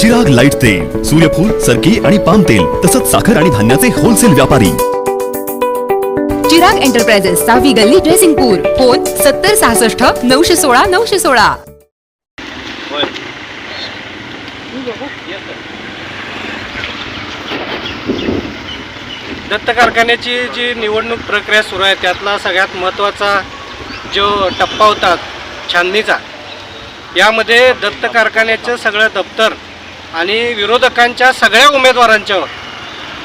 Chirag light तेल सूर्यफूल सरकी आणि पाम तेल तसंच साखर आणि धान्याचे होलसेल व्यापारी. चिराग एंटरप्राइजेस सहावी गल्ली ड्रेसिंगपूर फोन सत्तर सहासष्ट नऊशे सोळा नऊशे सोळा. दत्त कारखान्याची जी निवडणूक प्रक्रिया सुरू आहे त्यातला सगळ्यात महत्त्वाचा जो टप्पा होता छाननीचा यामध्ये दत्त कारखान्याचं सगळं दप्तर आणि विरोधकांच्या सगळ्या उमेदवारांच्यावर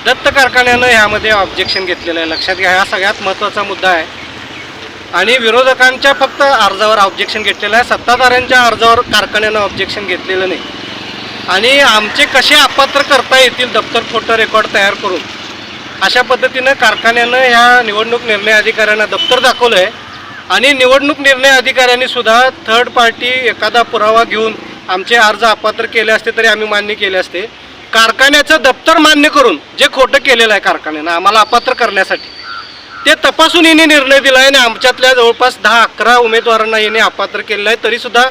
दत्त कारखान्यानं ह्यामध्ये ऑब्जेक्शन घेतलेलं आहे. लक्षात घ्या हा सगळ्यात महत्त्वाचा मुद्दा आहे. आणि विरोधकांच्या फक्त अर्जावर ऑब्जेक्शन घेतलेलं आहे. सत्ताधाऱ्यांच्या अर्जावर कारखान्यानं ऑब्जेक्शन घेतलेलं नाही. आणि आमचे कसे अपात्र करता येतील दप्तर फोटो रेकॉर्ड तयार करून? अशा पद्धतीनं कारखान्यानं ह्या निवडणूक निर्णय अधिकाऱ्यांना दप्तर दाखवलं आहे आणि निवडणूक निर्णय अधिकाऱ्यांनी सुद्धा थर्ड पार्टी एखादा पुरावा घेऊन आमचे अर्ज अपात्र केले असते तरी आम्ही मान्य केले असते. कारखान्याचं दप्तर मान्य करून जे खोटं केलेलं आहे कारखान्यानं आम्हाला अपात्र करण्यासाठी ते तपासून यांनी निर्णय दिला आहे आणि आमच्यातल्या जवळपास दहा अकरा उमेदवारांना यांनी अपात्र केलेलं आहे. तरीसुद्धा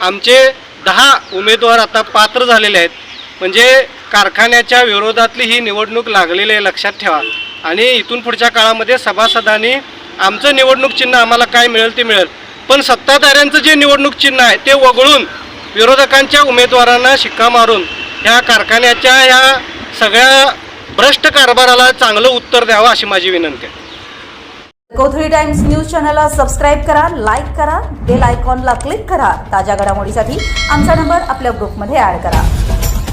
आमचे दहा उमेदवार आता पात्र झालेले आहेत. म्हणजे कारखान्याच्या विरोधातली ही निवडणूक लागलेली आहे लक्षात ठेवा. आणि इथून पुढच्या काळामध्ये सभासदांनी आमचं निवडणूक चिन्ह आम्हाला काय मिळेल ते मिळेल. पण सत्ताधाऱ्यांचं जे निवडणूक चिन्ह आहे ते वगळून विरोधकांच्या उमेदवारांना शिक्का मारून ह्या कारखान्याच्या ह्या सगळ्या भ्रष्ट कारभाराला चांगलं उत्तर द्यावं अशी माझी विनंती आहे. कोथळी टाइम्स न्यूज चॅनलला सबस्क्राईब करा लाईक करा बेल आयकॉनला क्लिक करा. ताज्या घडामोडीसाठी आमचा नंबर आपल्या ग्रुपमध्ये ॲड करा.